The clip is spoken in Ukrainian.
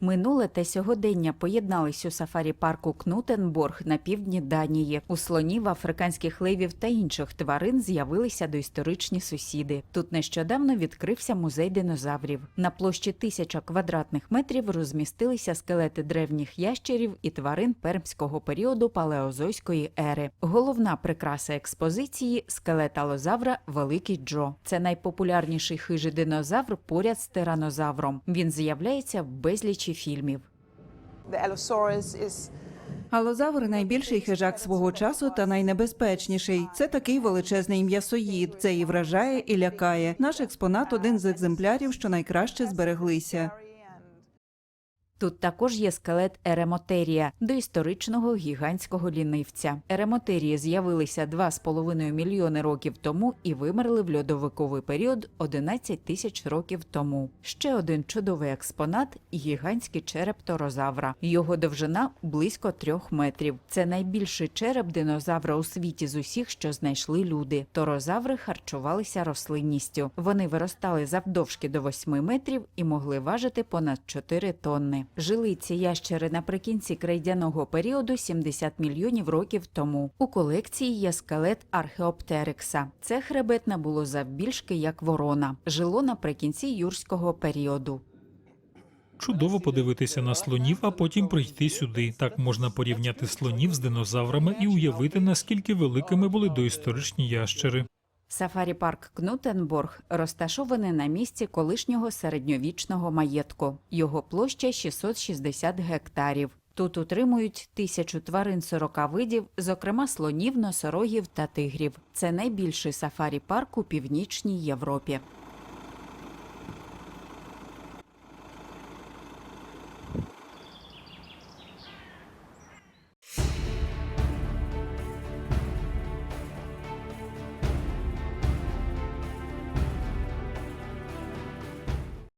Минуле та сьогодення поєднались у сафарі-парку Кнутенборг на півдні Данії. У слонів, африканських левів та інших тварин з'явилися доісторичні сусіди. Тут нещодавно відкрився музей динозаврів. На площі тисяча квадратних метрів розмістилися скелети древніх ящерів і тварин пермського періоду палеозойської ери. Головна прикраса експозиції скелет алозавра Великий Джо. Це найпопулярніший хижий динозавр поряд з тиранозавром. Він з'являється в безлічі фільмів. The Алозавр найбільший хижак свого часу та найнебезпечніший. Це такий величезний м'ясоїд. Це і вражає, і лякає. Наш експонат один з екземплярів, що найкраще збереглися. Тут також є скелет Еремотерія, доісторичного гігантського лінивця. Еремотерії з'явилися 2,5 мільйони років тому і вимерли в льодовиковий період 11 тисяч років тому. Ще один чудовий експонат гігантський череп торозавра. Його довжина близько трьох метрів. Це найбільший череп динозавра у світі з усіх, що знайшли люди. Торозаври харчувалися рослинністю. Вони виростали завдовжки до 8 метрів і могли важити понад 4 тонни. Жили ці ящери наприкінці крейдяного періоду 70 мільйонів років тому. У колекції є скелет археоптерикса. Це хребет набуло завбільшки як ворона. Жило наприкінці юрського періоду. Чудово подивитися на слонів, а потім прийти сюди. Так можна порівняти слонів з динозаврами і уявити, наскільки великими були доісторичні ящери. Сафарі-парк Кнутенборг розташований на місці колишнього середньовічного маєтку. Його площа 660 гектарів. Тут утримують тисячу тварин 40 видів, зокрема слонів, носорогів та тигрів. Це найбільший сафарі-парк у північній Європі.